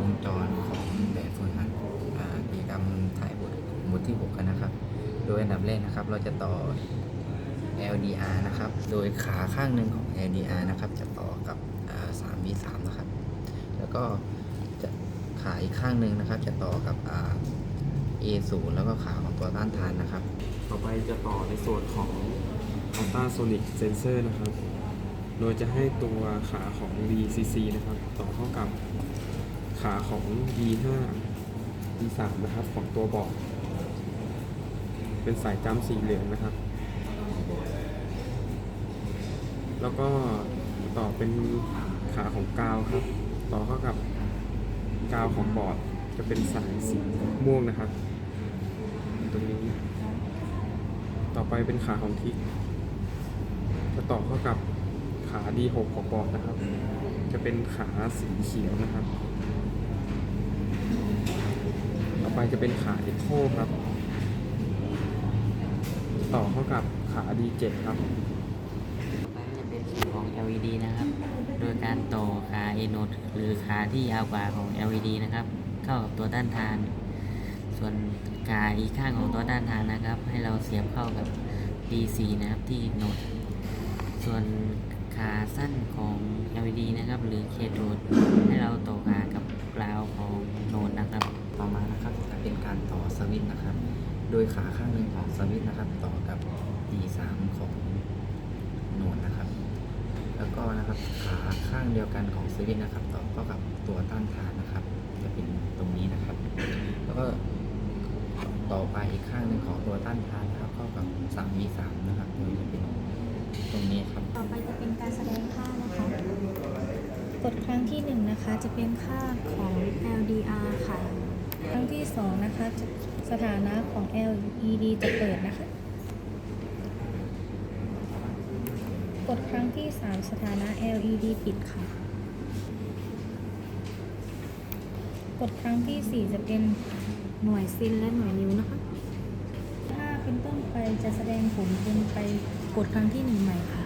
วงจรของแบบฝึกหัดกิจกรรมถ่ายบทบทที่6กนะครับ โดยอันดับแรกนะครับ เราจะต่อ LDR นะครับ โดยขาข้างหนึ่งของ LDR นะครับ จะต่อกับ 3V3 นะครับ แล้วก็จะขาอีกข้างหนึ่งนะครับ จะต่อกับ A0 แล้วก็ขาของตัวต้านทานนะครับ ต่อไปจะต่อในส่วนของ ultrasonic sensor นะครับ โดยจะให้ตัวขาของ VCC นะครับ ต่อเข้ากับ ขาของ V5 V3 นะครับของตัวบอร์ดเป็นสายจำสีเหลืองนะครับ แล้วก็ต่อเป็นขาของกาวครับ ต่อเข้ากับกาวของบอร์ดจะเป็นสายสีม่วงนะครับ ตรงนี้ ต่อไปเป็นขาของทิกจะต่อเข้ากับขา D6 ของบอร์ดนะครับ จะเป็นขาสีเขียวนะครับ ต่อไป จะเป็นขา Echo ครับ ต่อเข้ากับขา D7 ครับจะเป็นส่วนของ LED นะครับ โดยการต่อขา a n o d หรือขาที่ยาวกว่าของ LED นะครับ เข้ากับตัวต้านทาน ส่วนขาอีกข้างของตัวต้านทานนะครับ ให้เราเสียบเข้ากับ DC นะครับที่โนด ส่วนขาสั้นของ LED นะครับ หรือเคโ o ด สวิตช์นะครับ โดยขาข้างหนึ่งของสวิตช์นะครับ ต่อกับ D3 ของหนวดนะครับ แล้วก็นะครับขาข้างเดียวกันของสวิตช์นะครับ ต่อเข้ากับตัวต้านทานนะครับ จะเป็นตรงนี้นะครับ แล้วก็ต่อไปอีกข้างหนึ่งของตัวต้านทานนะครับ เข้ากับ 3V3 นะครับโดยจะเป็นตรงนี้ครับ ต่อไปจะเป็นการแสดงค่านะคะ กดครั้งที่1นะคะจะเป็นค่าของ LDR ค่ะ ที่2นะคะสถานะของ LED จะเปิดนะคะ กดครั้งที่ 3 สถานะ LED ปิดค่ะ กดครั้งที่ 4 จะเป็นหน่วยซินและหน่วยนิ้วนะคะถ้าเป็นต้นไปจะแสดงผลเป็นไปกดครั้งที่หนึ่งใหม่ค่ะ